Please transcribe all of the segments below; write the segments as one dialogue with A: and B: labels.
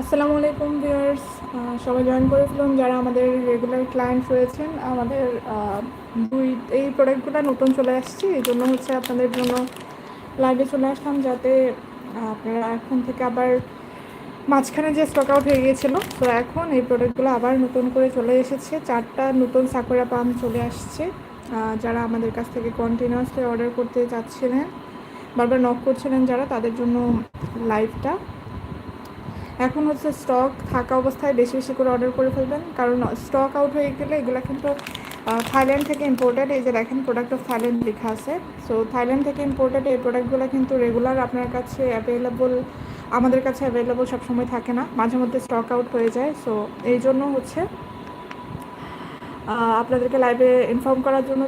A: আসসালামু আলাইকুম ভিউয়ার্স। সবাই জয়েন করে ফেলুন যারা আমাদের রেগুলার ক্লায়েন্ট রয়েছেন। আমাদের দুই, এই প্রোডাক্টগুলো নতুন চলে আসছে। এই জন্য হচ্ছে আপনাদের জন্য লাইভে চলে আসলাম যাতে আপনারা এখন থেকে আবার মাঝখানে যে স্টক আউট হয়ে গিয়েছিল, তো এখন এই প্রোডাক্টগুলো আবার নতুন করে চলে এসেছে। চারটা নতুন সাকুরা পাম্প চলে আসছে। যারা আমাদের কাছ থেকে কন্টিনিউয়াসলি অর্ডার করতে চাচ্ছিলেন বারবার নক করছিলেন যারা, তাদের জন্য লাইভটা এখন হচ্ছে স্টক থাকা অবস্থায় বেশি বেশি করে অর্ডার করে ফেলবেন। কারণ স্টক আউট হয়ে গেলে এগুলো কিন্তু থাইল্যান্ড থেকে ইম্পোর্টেড এই যে দেখেন প্রোডাক্ট অফ থাইল্যান্ড লেখা আছে। সো থাইল্যান্ড থেকে ইম্পোর্টেড এই প্রোডাক্টগুলো কিন্তু রেগুলার আপনার কাছে অ্যাভেলেবল আমাদের কাছে অ্যাভেলেবল সবসময় থাকে না। মাঝে মধ্যে স্টক আউট হয়ে যায়। সো এই জন্য হচ্ছে আপনাদেরকে লাইভে ইনফর্ম করার জন্য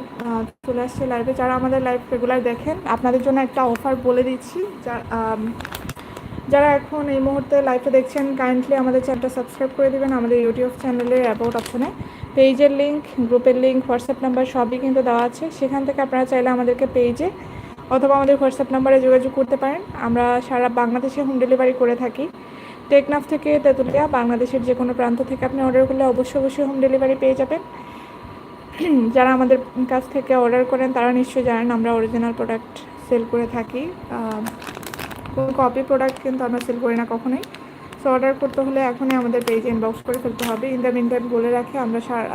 A: চলে আসছে লাইভে যারা আমাদের লাইভ রেগুলার দেখেন, আপনাদের জন্য একটা অফার বলে দিচ্ছি। যারা এখন এই মুহূর্তে লাইভে দেখছেন কাইন্ডলি আমাদের চ্যানেলটা সাবস্ক্রাইব করে দেবেন। আমাদের ইউটিউব চ্যানেলে অ্যাবাউট অপশনে পেজের লিঙ্ক গ্রুপের লিঙ্ক হোয়াটসঅ্যাপ নাম্বার সবই কিন্তু দেওয়া আছে। সেখান থেকে আপনারা চাইলে আমাদেরকে পেজে অথবা আমাদের হোয়াটসঅ্যাপ নাম্বারে যোগাযোগ করতে পারেন। আমরা সারা বাংলাদেশে হোম ডেলিভারি করে থাকি। টেকনাফ থেকে তেঁতুলিয়া, বাংলাদেশের যে কোনো প্রান্ত থেকে আপনি অর্ডার করলে অবশ্যই অবশ্যই হোম ডেলিভারি পেয়ে যাবেন। যারা আমাদের কাছ থেকে অর্ডার করেন, তারা নিশ্চয়ই জানেন আমরা অরিজিনাল প্রোডাক্ট সেল করে থাকি। কোনো কপি প্রোডাক্ট কিন্তু আমরা সেল করি না কখনোই। সো অর্ডার করতে হলে এখনই আমাদের পেজে ইনবক্স করে ফেলতে হবে। ইন দ্য মিন বলে রাখি, আমরা সারা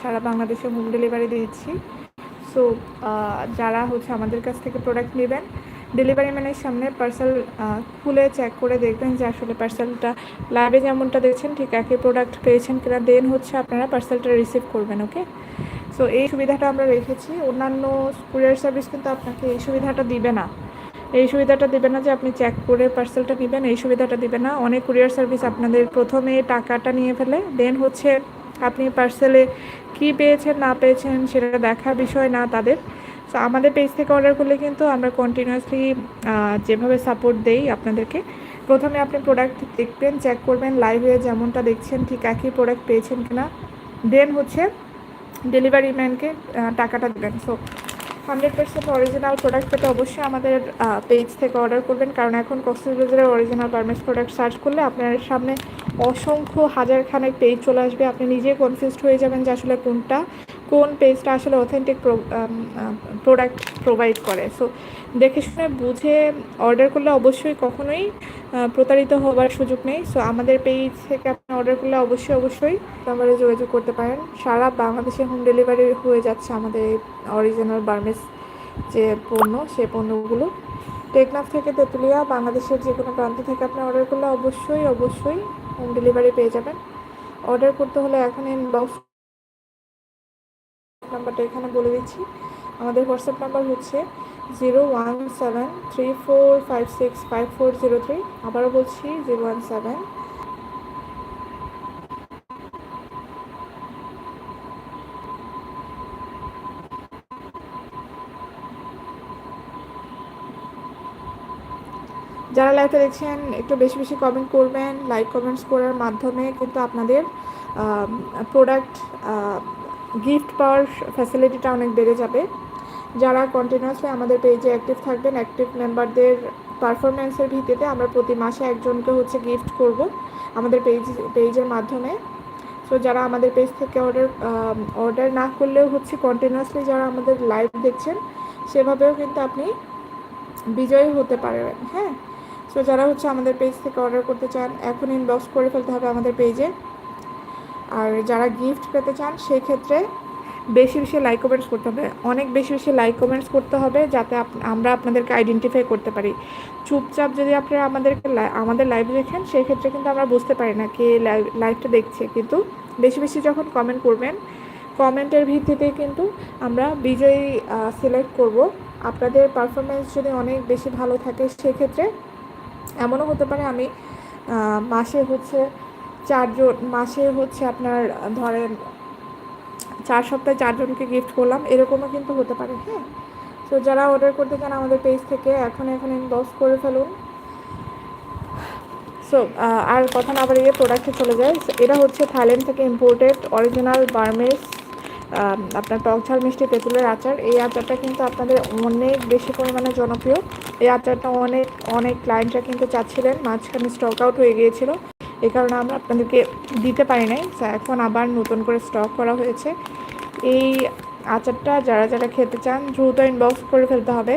A: সারা বাংলাদেশে হোম ডেলিভারি দিচ্ছি। সো যারা হচ্ছে আমাদের কাছ থেকে প্রোডাক্ট নেবেন ডেলিভারি ম্যানের সামনে পার্সেল খুলে চেক করে দেখবেন যে আসলে পার্সেলটা লাইভে যেমনটা দিয়েছেন ঠিক একই প্রোডাক্ট পেয়েছেন কিনা। দেন হচ্ছে আপনারা পার্সেলটা রিসিভ করবেন ওকে সো এই সুবিধাটা আমরা রেখেছি। অন্যান্য কুরিয়ার সার্ভিস কিন্তু আপনাকে এই সুবিধাটা দিবে না। এই সুবিধাটা দিবে না যে আপনি চেক করে পার্সেলটা নেবেন, এই সুবিধাটা দিবে না। অনেক কুরিয়ার সার্ভিস আপনাদের প্রথমে টাকাটা নিয়ে ফেলে দেন হচ্ছে আপনি পার্সেলে কি পেয়েছেন, না পেয়েছেন সেটা দেখার বিষয় না তাদের। সো আমাদের পেজ থেকে অর্ডার করলে কিন্তু আমরা কন্টিনিউয়াসলি যেভাবে সাপোর্ট দেই আপনাদেরকে, প্রথমে আপনি প্রোডাক্ট দেখবেন চেক করবেন লাইভে যেমনটা দেখছেন ঠিক একই প্রোডাক্ট পেয়েছেন কিনা। দেন হচ্ছে ডেলিভারি ম্যানকে টাকাটা দেবেন। So hundred percent original product পেতে অবশ্যই আমাদের পেজ থেকে অর্ডার করবেন। কারণ এখন কক্সবাজারের অরিজিনাল গার্মেন্টস প্রোডাক্ট সার্চ করলে আপনার সামনে অসংখ্য হাজারখানেক পেজ চলে আসবে। আপনি নিজে কনফিউজড হয়ে যাবেন যে আসলে কোনটা, কোন পেজটা আসলে অথেন্টিক প্রোডাক্ট প্রোভাইড করে। সো দেখে শুনে বুঝে অর্ডার করলে অবশ্যই কখনোই প্রতারিত হওয়ার সুযোগ নেই। সো আমাদের পেজ থেকে আপনি অর্ডার করলে অবশ্যই অবশ্যই নাম্বারে যোগাযোগ করতে পারেন। সারা বাংলাদেশে হোম ডেলিভারি হয়ে যাচ্ছে আমাদের অরিজিনাল বার্মেস যে পণ্য, সে পণ্যগুলো। টেকনাফ থেকে তেঁতুলিয়া, বাংলাদেশের যে কোনো প্রান্ত থেকে আপনি অর্ডার করলে অবশ্যই অবশ্যই হোম ডেলিভারি পেয়ে যাবেন। অর্ডার করতে হলে এখন ইনবক্স নাম্বারটা এখানে বলে দিচ্ছি। আমাদের হোয়াটসঅ্যাপ নাম্বার হচ্ছে zero one seven three four five six five four zero three. আবারও বলছি, জিরো ওয়ান সেভেন। যারা লাইভটা দেখছেন, একটু বেশি বেশি কমেন্ট করবেন লাইক কমেন্টস করার মাধ্যমে কিন্তু আপনাদের প্রোডাক্ট গিফট পাওয়ার ফ্যাসিলিটিটা অনেক বেড়ে যাবে। যারা কন্টিনিউয়াসলি আমাদের পেজে অ্যাক্টিভ থাকবেন অ্যাক্টিভ মেম্বারদের পারফরমেন্সের ভিত্তিতে আমরা প্রতি মাসে একজনকে হচ্ছে গিফট করব আমাদের পেজ পেজের মাধ্যমে। সো যারা আমাদের পেজ থেকে অর্ডার অর্ডার না করলেও হচ্ছে কন্টিনিউয়াসলি যারা আমাদের লাইভ দেখছেন, সেভাবেও কিন্তু আপনি বিজয়ী হতে পারবেন হ্যাঁ? সো যারা হচ্ছে আমাদের পেজ থেকে অর্ডার করতে চান, এখন ইনবক্স করে ফেলতে হবে আমাদের পেজে আর যারা গিফট পেতে চান সেই ক্ষেত্রে বেশি বেশি লাইক কমেন্টস করতে হবে। অনেক বেশি বেশি লাইক কমেন্টস করতে হবে যাতে আমরা আপনাদেরকে আইডেন্টিফাই করতে পারি। চুপচাপ যদি আপনারা আমাদেরকে আমাদের লাইভ দেখেন সেই ক্ষেত্রে কিন্তু আমরা বুঝতে পারি না কে লাইভটা দেখছে। কিন্তু বেশি বেশি যখন কমেন্ট করবেন কমেন্টের ভিত্তিতে কিন্তু আমরা বিজয়ী সিলেক্ট করব। আপনাদের পারফরমেন্স যদি অনেক বেশি ভালো থাকে, সেক্ষেত্রে এমনও হতে পারে আমি মাসে হচ্ছে চারজন, মাসে হচ্ছে আপনার, ধরেন চার সপ্তাহে চারজনকে গিফট করলাম। এরকমও কিন্তু হতে পারে হ্যাঁ। তো যারা অর্ডার করতে চান আমাদের পেজ থেকে এখন এখন ইনবক্স করে ফেলুন। সো আর কথা না বাড়িয়ে প্রোডাক্টে চলে যায় এটা হচ্ছে থাইল্যান্ড থেকে ইম্পোর্টেড অরিজিনাল বার্মেস আপনার টক ঝাল, মিষ্টি তেঁতুলের আচার। এই আচারটা কিন্তু আপনাদের অনেক বেশি পরিমাণে জনপ্রিয়। এই আচারটা অনেক অনেক ক্লায়েন্টরা কিন্তু চাচ্ছিলেন। মাঝখানে স্টক আউট হয়ে গিয়েছিল। এই কারণে আমরা আপনাদেরকে দিতে পারি নাই। এখন আবার নতুন করে স্টক করা হয়েছে। এই আচারটা যারা যারা খেতে চান, দ্রুত ইনবক্স করে ফেলতে হবে।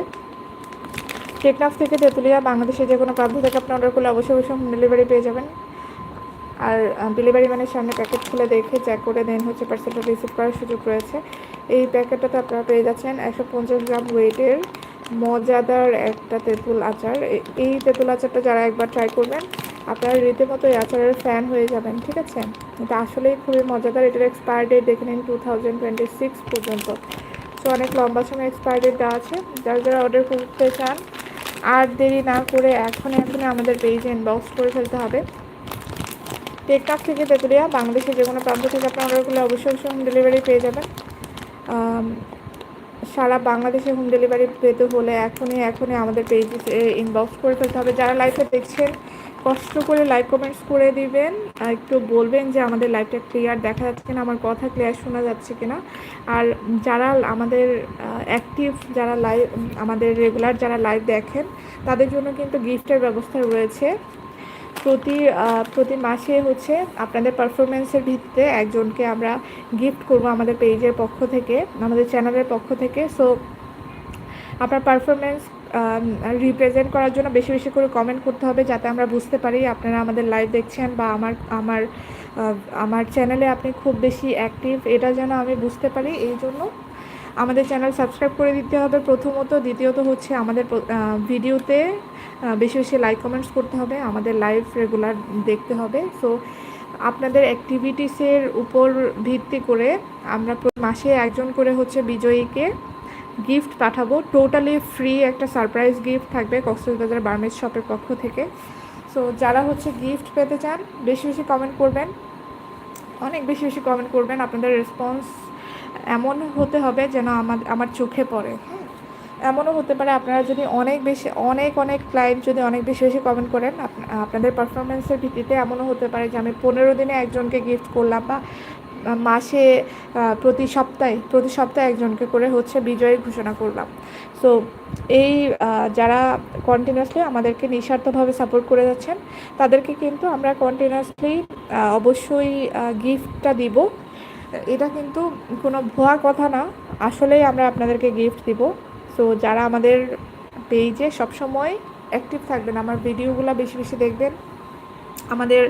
A: টেকনাফ থেকে তেঁতুলিয়া বাংলাদেশে যে কোনো প্রান্ত থেকে আপনি অর্ডার করলে অবশ্যই অবশ্যই হোম ডেলিভারি পেয়ে যাবেন। আর ডেলিভারি ম্যানের সামনে প্যাকেট খুলে দেখে চেক করে দেন হচ্ছে পার্সেলটা রিসিভ করার সুযোগ রয়েছে। এই প্যাকেটটাতে আপনারা পেয়ে যাচ্ছেন একশো পঞ্চাশ গ্রাম ওয়েটের মজাদার একটা তেঁতুল আচার। এই তেঁতুল আচারটা যারা একবার ট্রাই করবেন, আপনারা রীতিমতো এই আচারের ফ্যান হয়ে যাবেন, ঠিক আছে? এটা আসলেই খুবই মজাদার। এটার এক্সপায়ার ডেট দেখে নিন টু থাউজেন্ড টোয়েন্টি সিক্স পর্যন্ত। সো অনেক লম্বা সময় এক্সপায়ার ডেট দেওয়া আছে। যারা যারা অর্ডার করতে চান, আর দেরি না করে এখন এখনই আমাদের পেজে ইনবক্স করে ফেলতে হবে। টেকনাফ থেকে তেঁতুলিয়া, বাংলাদেশের যে কোনো প্রান্ত থেকে আপনি অর্ডার করলে অবশ্যই অবশ্যই ডেলিভারি পেয়ে যাবেন। সারা বাংলাদেশে হোম ডেলিভারি পেতে হলে এখনই এখনই আমাদের পেজে ইনবক্স করে ফেলতে হবে। যারা লাইভে দেখছেন, কষ্ট করে লাইক কমেন্টস করে দিবেন। একটু বলবেন যে আমাদের লাইভটা ক্লিয়ার দেখা যাচ্ছে কিনা, আমার কথা ক্লিয়ার শোনা যাচ্ছে কিনা। আর যারা আমাদের অ্যাক্টিভ যারা লাইভ আমাদের রেগুলার যারা লাইভ দেখেন, তাদের জন্য কিন্তু গিফটের ব্যবস্থা রয়েছে। প্রতি প্রতি মাসে হচ্ছে আপনাদের পারফরমেন্সের ভিত্তিতে একজনকে আমরা গিফট করব আমাদের পেজের পক্ষ থেকে, আমাদের চ্যানেলের পক্ষ থেকে। সো আপনার পারফরমেন্স রিপ্রেজেন্ট করার জন্য বেশি বেশি করে কমেন্ট করতে হবে যাতে আমরা বুঝতে পারি আপনারা আমাদের লাইভ দেখছেন বা আমার আমার আমার চ্যানেলে আপনি খুব বেশি অ্যাক্টিভ এটা যেন আমি বুঝতে পারি, এই জন্য আমাদের চ্যানেল সাবস্ক্রাইব করে দিতে হবে প্রথমত। দ্বিতীয়ত হচ্ছে আমাদের ভিডিওতে বেশি বেশি লাইক কমেন্টস করতে হবে। আমাদের লাইভ রেগুলার দেখতে হবে। সো আপনাদের অ্যাক্টিভিটিসের উপর ভিত্তি করে আমরা মাসে একজন করে হচ্ছে বিজয়ীকে গিফট পাঠাবো। টোটালি ফ্রি একটা সারপ্রাইজ গিফট থাকবে কক্সবাজার বার্মেজ শপের পক্ষ থেকে। সো যারা হচ্ছে গিফট পেতে চান, বেশি বেশি কমেন্ট করবেন। অনেক বেশি বেশি কমেন্ট করবেন। আপনাদের রেসপন্স এমন হতে হবে যেন আমার আমার চোখে পড়ে। এমনও হতে পারে আপনারা যদি অনেক বেশি, অনেক অনেক ক্লায়েন্ট যদি অনেক বেশি বেশি কমেন্ট করেন আপনাদের পারফরমেন্সের ভিত্তিতে এমনও হতে পারে যে আমি পনেরো দিনে একজনকে গিফট করলাম বা মাসে প্রতি সপ্তাহে প্রতি সপ্তাহে একজনকে করে হচ্ছে বিজয়ী ঘোষণা করলাম। সো এই যারা কন্টিনিউয়াসলি আমাদেরকে নিঃস্বার্থভাবে সাপোর্ট করে যাচ্ছেন, তাদেরকে কিন্তু আমরা কন্টিনিউয়াসলি অবশ্যই গিফটটা দিব। এটা কিন্তু কোনো ভুয়া কথা না। আসলেই আমরা আপনাদেরকে গিফট দিব। সো যারা আমাদের পেজে সবসময় অ্যাক্টিভ থাকবেন, আমার ভিডিওগুলো বেশি বেশি দেখবেন, আমাদের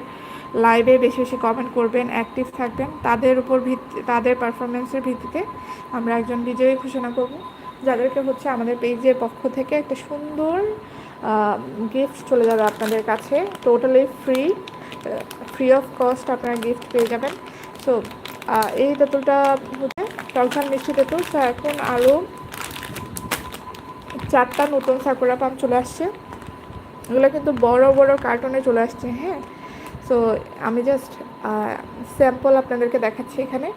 A: লাইভে বেশি বেশি কমেন্ট করবেন অ্যাক্টিভ থাকবেন, তাদের উপর ভিত্তি তাদের পারফরমেন্সের ভিত্তিতে আমরা একজন বিজয়ী ঘোষণা করব, যাদেরকে হচ্ছে আমাদের পেজের পক্ষ থেকে একটা সুন্দর গিফট চলে যাবে আপনাদের কাছে। Totally free free of cost আপনারা গিফট পেয়ে যাবেন। সো এই তেঁতুলটা হচ্ছে টকঝাল মিষ্টি তেঁতুল। তো এখন আরও চারটা নতুন সাকুরা পাম্প চলে আসছে। এগুলো কিন্তু বড় বড় কার্টুনে চলে আসছে হ্যাঁ। সো আমি জাস্ট স্যাম্পল আপনাদেরকে দেখাচ্ছি এখানে।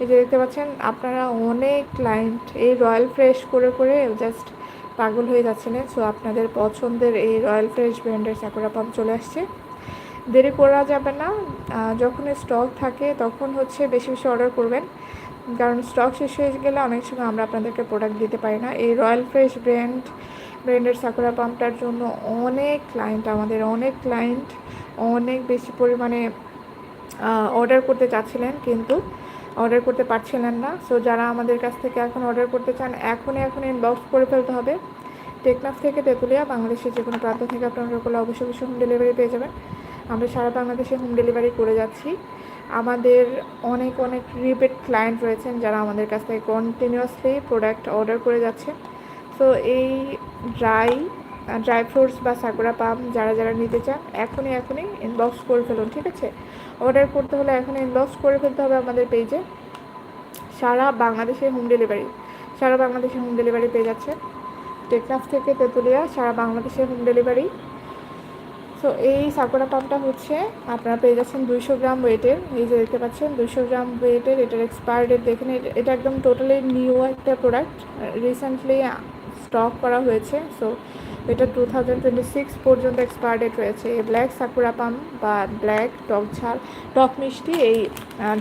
A: এই যে দেখতে পাচ্ছেন, আপনারা অনেক ক্লায়েন্ট এই রয়্যাল ফ্রেশ করে করে জাস্ট পাগল হয়ে যাচ্ছিলেন সো আপনাদের পছন্দের এই রয়্যাল ফ্রেশ ব্র্যান্ডের সাকুরা পাম্প চলে আসছে। দেরি করা যাবে না। যখন স্টক থাকে তখন হচ্ছে বেশি বেশি অর্ডার করবেন। কারণ স্টক শেষ হয়ে গেলে অনেক সময় আমরা আপনাদেরকে প্রোডাক্ট দিতে পারি না। এই রয়্যাল ফ্রেশ ব্র্যান্ড ব্র্যান্ডের সাকুরা পাম্পটার জন্য অনেক ক্লায়েন্ট আমাদের অনেক ক্লায়েন্ট অনেক বেশি পরিমাণে অর্ডার করতে চাচ্ছিলেন কিন্তু অর্ডার করতে পারছিলেন না। সো যারা আমাদের কাছ থেকে এখন অর্ডার করতে চান, এখনই এখন ইনবক্স করে ফেলতে হবে। টেকনাফ থেকে তেঁতুলিয়া, বাংলাদেশের যে কোনো প্রান্ত থেকে আপনারা অবশ্যই অবশ্যই হোম ডেলিভারি পেয়ে যাবেন। আমরা সারা বাংলাদেশে হোম ডেলিভারি করে যাচ্ছি। আমাদের অনেক অনেক রিপিট ক্লায়েন্ট রয়েছেন যারা আমাদের কাছ থেকে কন্টিনিউয়াসলি প্রোডাক্ট অর্ডার করে যাচ্ছে সো এই ড্রাই ড্রাই ফ্রুটস বা সাকুরা পাম যারা যারা নিতে চান, এখনই এখনই ইনবক্স করে ফেলুন, ঠিক আছে? অর্ডার করতে হলে এখনই ইনবক্স করে ফেলতে হবে আমাদের পেজে সারা বাংলাদেশে হোম ডেলিভারি সারা বাংলাদেশে হোম ডেলিভারি পেয়ে যাচ্ছে টেকনাফ থেকে তেঁতুলিয়া, সারা বাংলাদেশে হোম ডেলিভারি সো এই সাকুরা পাম্পটা হচ্ছে, আপনারা পেয়ে যাচ্ছেন দুইশো গ্রাম ওয়েটের এই যে দেখতে পাচ্ছেন, দুইশো গ্রাম ওয়েটের এটার এক্সপায়ার ডেট দেখেন, এটা- একদম টোটালি নিউ একটা প্রোডাক্ট রিসেন্টলি স্টক করা হয়েছে সো এটা টু থাউজেন্ড টোয়েন্টি সিক্স পর্যন্ত এক্সপায়ার ডেট রয়েছে। এই ব্ল্যাক সাকুরা পাম্প বা ব্ল্যাক টক ঝাল, টক মিষ্টি, এই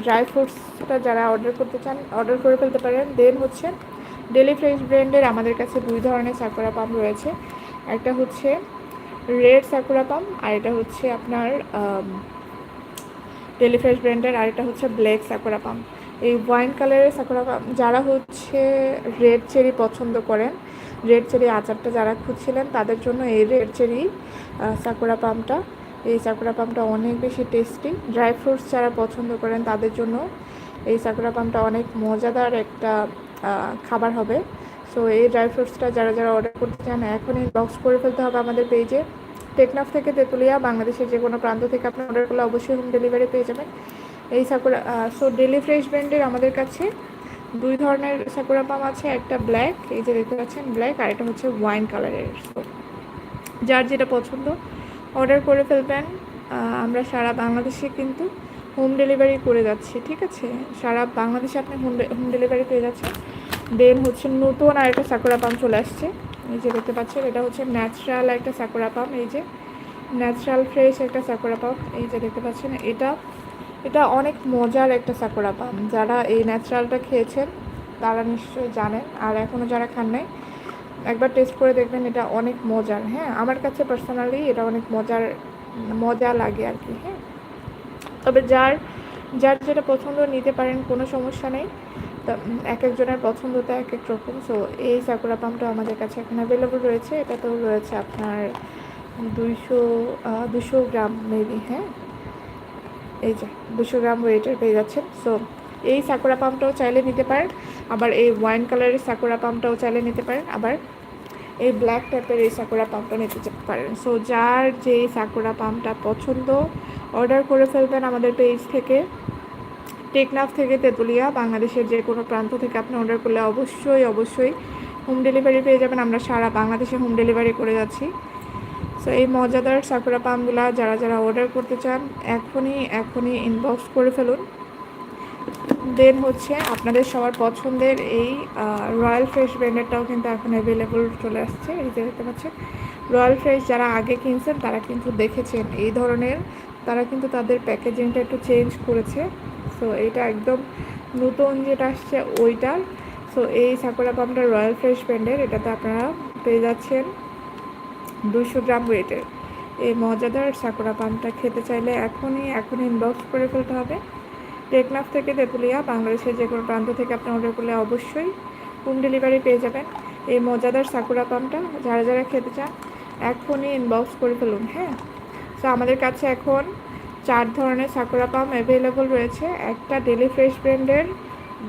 A: ড্রাই ফ্রুটসটা যারা অর্ডার করতে চান অর্ডার করে ফেলতে পারেন। দেন হচ্ছে ডেলি ফ্রেশ ব্র্যান্ডের আমাদের কাছে দুই ধরনের সাকুরা পাম্প রয়েছে। একটা হচ্ছে রেড সাকুরা পাম, আর এটা হচ্ছে আপনার ডেলি ফ্রেশ ব্র্যান্ডের আর এটা হচ্ছে ব্ল্যাক সাকুরা পাম এই ওয়াইন কালারের সাকুরা পাম যারা হচ্ছে রেড চেরি পছন্দ করেন রেড চেরি আচারটা যারা খুঁজছিলেন, তাদের জন্য এই রেড চেরি সাকুরা পামটা এই সাকুরা পামটা অনেক বেশি টেস্টি ড্রাই ফ্রুটস যারা পছন্দ করেন, তাদের জন্য এই সাকুরা পামটা অনেক মজাদার একটা খাবার হবে। সো এই ড্রাই ফ্রুটসটা যারা যারা অর্ডার করতে চান, এখনই বক্স করে ফেলতে হবে আমাদের পেজে টেকনাফ থেকে তেঁতুলিয়া, বাংলাদেশের যে কোনো প্রান্ত থেকে আপনি অর্ডার করলে অবশ্যই হোম ডেলিভারি পেয়ে যাবেন। এই সাকুরা সো ডেলি ফ্রেশ ব্র্যান্ডের আমাদের কাছে দুই ধরনের সাকুরা পাম আছে, একটা ব্ল্যাক এই যে দেখতে পাচ্ছেন ব্ল্যাক আর এটা হচ্ছে ওয়াইন কালারের সো যার যেটা পছন্দ অর্ডার করে ফেলবেন। আমরা সারা বাংলাদেশে কিন্তু হোম ডেলিভারি করে যাচ্ছি, ঠিক আছে? সারা বাংলাদেশে আপনি হোম হোম ডেলিভারি পেয়ে যাচ্ছেন। দেন হচ্ছে নতুন আর একটা সাকুরা পাম চলে আসছে। এই যে দেখতে পাচ্ছেন, এটা হচ্ছে ন্যাচারাল একটা সাকুরা পাম এই যে ন্যাচারাল ফ্রেশ একটা সাকুরা পাম এই যে দেখতে পাচ্ছেন, এটা এটা অনেক মজার একটা সাকুরা পাম যারা এই ন্যাচারালটা খেয়েছেন, তারা নিশ্চয়ই জানেন, আর এখনও যারা খান নাই, একবার টেস্ট করে দেখবেন, এটা অনেক মজার। হ্যাঁ আমার কাছে পার্সোনালি এটা অনেক মজার, মজা লাগে আর কি হ্যাঁ। তবে যার যার যেটা পছন্দ নিতে পারেন, কোনো সমস্যা নেই। এক একজনের পছন্দটা এক এক রকম। সো এই সাকুরা পামটা আমাদের কাছে এখন অ্যাভেলেবল রয়েছে। এটা তো রয়েছে আপনার দুইশো দুশো গ্রাম মেবি হ্যাঁ? এই যে দুশো গ্রাম ওয়েটের পেয়ে যাচ্ছেন। সো এই সাকুরা পামটাও চাইলে নিতে পারেন। আবার এই ওয়াইন কালারের সাকুরা পামটাও চাইলে নিতে পারেন। আবার এই ব্ল্যাক টাইপের এই সাকুরা পামটা নিতে পারেন। সো যার যে সাকুরা পামটা পছন্দ অর্ডার করে ফেলবেন আমাদের পেজ থেকে। টেকনাফ থেকে তেঁতুলিয়া, বাংলাদেশের যে কোনো প্রান্ত থেকে আপনি অর্ডার করলে অবশ্যই অবশ্যই হোম ডেলিভারি পেয়ে যাবেন। আমরা সারা বাংলাদেশে হোম ডেলিভারি করে যাচ্ছি। সো এই মজাদার সাকুরা পামগুলা যারা যারা অর্ডার করতে চান, এখনই এখনই ইনবক্স করে ফেলুন। দেন হচ্ছে আপনাদের সবার পছন্দের এই রয়্যাল ফ্রেশ ব্র্যান্ডেরটাও কিন্তু এখন অ্যাভেলেবল চলে আসছে। এই যে দেখতে পাচ্ছেন রয়্যাল ফ্রেশ যারা আগে কিনছেন, তারা কিন্তু দেখেছেন এই ধরনের, তারা কিন্তু তাদের প্যাকেজিংটা একটু চেঞ্জ করেছে। সো এটা একদম নতুন যেটা আসছে ওইটার সো এই সাকুরা পামটা রয়্যাল ফ্রেশ ব্র্যান্ডের এটাতে আপনারা পেয়ে যাচ্ছেন দুশো গ্রাম ওয়েটের এই মজাদার সাকুরা পামটা খেতে চাইলে এখনই এখনই ইনবক্স করে ফেলতে হবে। টেকনাফ থেকে তেঁতুলিয়া, বাংলাদেশের যে কোনো প্রান্ত থেকে আপনি অর্ডার করলে অবশ্যই হোম ডেলিভারি পেয়ে যাবেন। এই মজাদার সাকুরা পামটা যারা যারা খেতে চান, এখনই ইনবক্স করে ফেলুন হ্যাঁ? সো আমাদের কাছে এখন চার ধরনের সাকুরা পাম অ্যাভেলেবল রয়েছে। একটা ডেলি ফ্রেশ ব্র্যান্ডের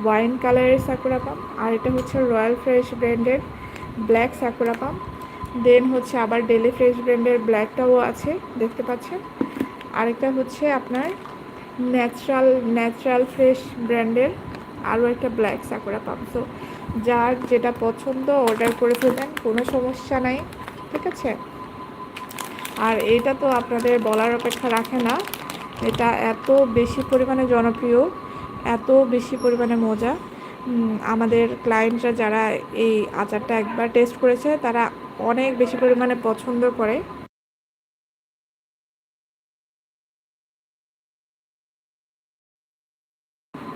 A: ওয়াইন কালারের সাকুরা পাম আর এটা হচ্ছে রয়্যাল ফ্রেশ ব্র্যান্ডের ব্ল্যাক সাকুরা পাম দেন হচ্ছে আবার ডেলি ফ্রেশ ব্র্যান্ডের ব্ল্যাকটাও আছে, দেখতে পাচ্ছেন। আরেকটা হচ্ছে আপনার ন্যাচারাল ন্যাচারাল ফ্রেশ ব্র্যান্ডের আরও একটা ব্ল্যাক সাকুরা পাম সো যার যেটা পছন্দ অর্ডার করে ফেলবেন, কোনো সমস্যা নাই, ঠিক আছে? আর এটা তো আপনাদের বলার অপেক্ষা রাখে না। এটা এত বেশি পরিমাণে জনপ্রিয়, এত বেশি পরিমাণে মজা। আমাদের ক্লায়েন্টরা যারা এই আচারটা একবার টেস্ট করেছে, তারা অনেক বেশি পরিমাণে পছন্দ করে।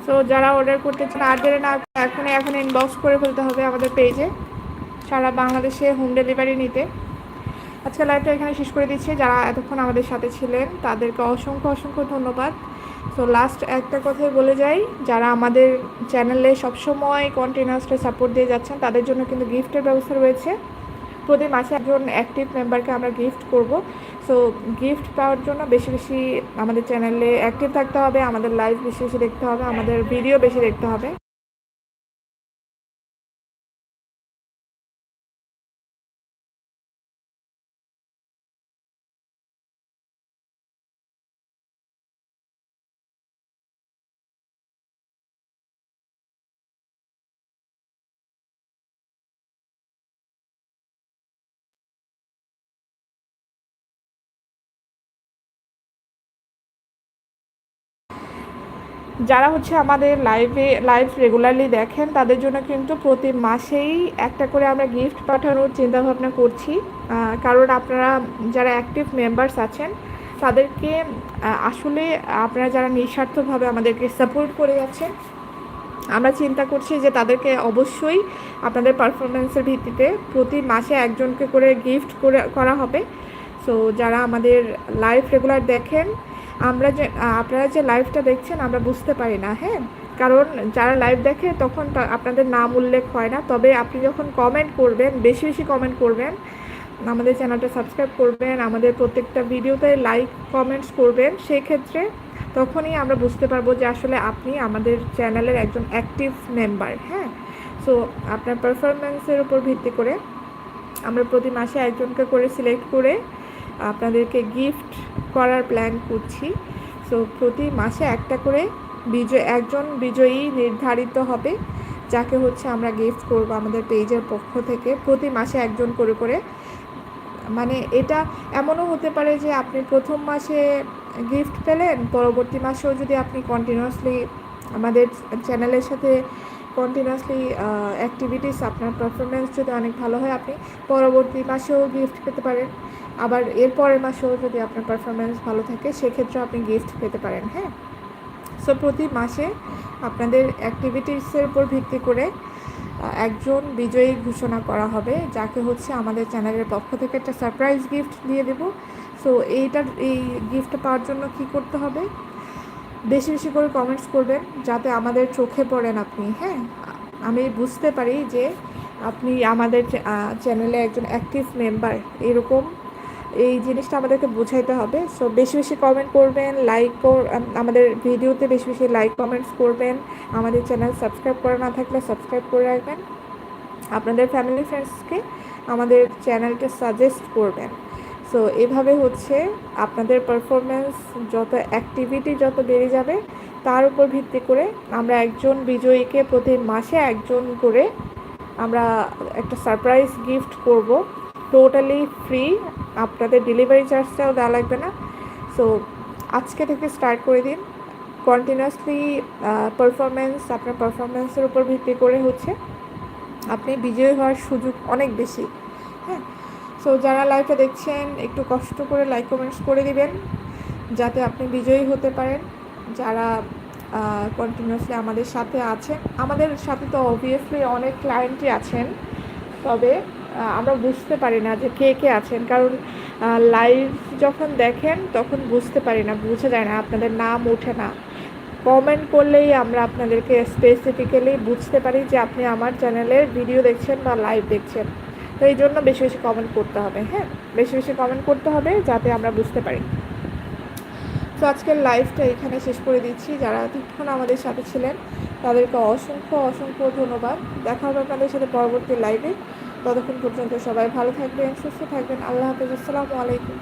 A: তো যারা অর্ডার করতে চান, আর না এখন এখন ইনবক্স করে ফেলতে হবে আমাদের পেজে সারা বাংলাদেশে হোম ডেলিভারি নিতে। আজকে লাইভটা এখানে শেষ করে দিচ্ছি। যারা এতক্ষণ আমাদের সাথে ছিলেন, তাদেরকে অসংখ্য অসংখ্য ধন্যবাদ। তো লাস্ট একটা কথাই বলে যাই, যারা আমাদের চ্যানেলে সবসময় কন্টিনিউসলি সাপোর্ট দিয়ে যাচ্ছেন, তাদের জন্য কিন্তু গিফটের ব্যবস্থা রয়েছে। প্রতি মাসে একজন অ্যাক্টিভ মেম্বারকে আমরা গিফট করব। সো গিফট পাওয়ার জন্য বেশি বেশি আমাদের চ্যানেলে অ্যাক্টিভ থাকতে হবে, আমাদের লাইভ বেশি বেশি দেখতে হবে, আমাদের ভিডিও বেশি দেখতে হবে। যারা হচ্ছে আমাদের লাইভে লাইভ রেগুলারলি দেখেন, তাদের জন্য কিন্তু প্রতি মাসেই একটা করে আমরা গিফট পাঠানোর চিন্তাভাবনা করছি। কারণ আপনারা যারা অ্যাক্টিভ মেম্বার্স আছেন, তাদেরকে আসলে আপনারা যারা নিঃস্বার্থভাবে আমাদেরকে সাপোর্ট করে যাচ্ছেন, আমরা চিন্তা করছি যে তাদেরকে অবশ্যই আপনাদের পারফরমেন্সের ভিত্তিতে প্রতি মাসে একজনকে করে গিফট করে, করা হবে। সো যারা আমাদের লাইভ রেগুলার দেখেন আমরা যে আপনারা যে লাইভটা দেখছেন, আমরা বুঝতে পারি না হ্যাঁ? কারণ যারা লাইভ দেখে তখন আপনাদের নাম উল্লেখ হয় না। তবে আপনি যখন কমেন্ট করবেন, বেশি বেশি কমেন্ট করবেন, আমাদের চ্যানেলটা সাবস্ক্রাইব করবেন, আমাদের প্রত্যেকটা ভিডিওতে লাইক কমেন্টস করবেন, সেই ক্ষেত্রে তখনই আমরা বুঝতে পারব যে আসলে আপনি আমাদের চ্যানেলের একজন অ্যাক্টিভ মেম্বার হ্যাঁ? সো আপনার পারফরমেন্সের উপর ভিত্তি করে আমরা প্রতি মাসে একজনকে করে সিলেক্ট করে আপনাদেরকে গিফট করার প্ল্যান করছি। সো প্রতি মাসে একটা করে বিজয়, একজন বিজয়ী নির্ধারিত হবে, যাকে হচ্ছে আমরা গিফট করব আমাদের পেজের পক্ষ থেকে। প্রতি মাসে একজন করে করে। মানে এটা এমনও হতে পারে যে আপনি প্রথম মাসে গিফট পেলেন, পরবর্তী মাসেও যদি আপনি কন্টিনিউয়াসলি আমাদের চ্যানেলের সাথে কন্টিনিউয়াসলি অ্যাক্টিভিটিস আপনার পারফরমেন্স যদি অনেক ভালো হয়, আপনি পরবর্তী মাসেও গিফট পেতে পারেন। আবার এর পরের মাসেও যদি আপনার পারফরমেন্স ভালো থাকে সেক্ষেত্রে আপনি গিফট পেতে পারেন হ্যাঁ? সো প্রতি মাসে আপনাদের অ্যাক্টিভিটিসের উপর ভিত্তি করে একজন বিজয়ী ঘোষণা করা হবে, যাকে হচ্ছে আমাদের চ্যানেলের পক্ষ থেকে একটা সারপ্রাইজ গিফট দিয়ে দেব। সো এইটার, এই গিফট পাওয়ার জন্য কি করতে হবে? বেশি বেশি করে কমেন্টস করবেন, যাতে আমাদের চোখে পড়েন আপনি হ্যাঁ? আমি বুঝতে পারি যে আপনি আমাদের চ্যানেলে একজন অ্যাক্টিভ মেম্বার এরকম এই জিনিসটা আমাদেরকে বোঝাইতে হবে। সো বেশি বেশি কমেন্ট করবেন লাইক আমাদের ভিডিওতে বেশি বেশি লাইক কমেন্টস করবেন। আমাদের চ্যানেল সাবস্ক্রাইব করা না থাকলে সাবস্ক্রাইব করে রাখবেন। আপনাদের ফ্যামিলি ফ্রেন্ডসকে আমাদের চ্যানেলটা সাজেস্ট করবেন। সো এভাবে হচ্ছে আপনাদের পারফরমেন্স যত অ্যাক্টিভিটি যত বেড়ে যাবে, তার উপর ভিত্তি করে আমরা একজন বিজয়ীকে প্রতি মাসে একজন করে আমরা একটা সারপ্রাইজ গিফট করব। টোটালি ফ্রি আপনাদের ডেলিভারি চার্জটাও দেওয়া লাগবে না। সো আজকে থেকে স্টার্ট করে দিন। কন্টিনিউয়াসলি পারফরমেন্স আপনার পারফরমেন্সের উপর ভিত্তি করে হচ্ছে। আপনি বিজয়ী হওয়ার সুযোগ অনেক বেশি। হ্যাঁ? সো যারা লাইভটা দেখছেন, একটু কষ্ট করে লাইক কমেন্টস করে দিবেন, যাতে আপনি বিজয়ী হতে পারেন। যারা কন্টিনিউয়াসলি আমাদের সাথে আছেন, আমাদের সাথে তো অবভিয়াসলি অনেক ক্লায়েন্টই আছেন। তবে আমরা বুঝতে পারি না যে কে কে আছেন। কারণ লাইভ যখন দেখেন, তখন বুঝতে পারি না, বোঝা যায় না আপনাদের নাম ওঠে না। কমেন্ট করলেই আমরা আপনাদেরকে স্পেসিফিক্যালি বুঝতে পারি যে আপনি আমার চ্যানেলের ভিডিও দেখছেন বা লাইভ দেখছেন। তো এই জন্য বেশি বেশি কমেন্ট করতে হবে হ্যাঁ? বেশি বেশি কমেন্ট করতে হবে যাতে আমরা বুঝতে পারি। তো আজকের লাইভটা এখানে শেষ করে দিচ্ছি। যারা এতক্ষণ আমাদের সাথে ছিলেন, তাদেরকে অসংখ্য অসংখ্য ধন্যবাদ। দেখা হবে আপনাদের সাথে পরবর্তী লাইভে ততক্ষণ পর্যন্ত সবাই ভালো থাকবেন সুস্থ থাকবেন। আল্লাহ হাফিজ। আসসালামু আলাইকুম।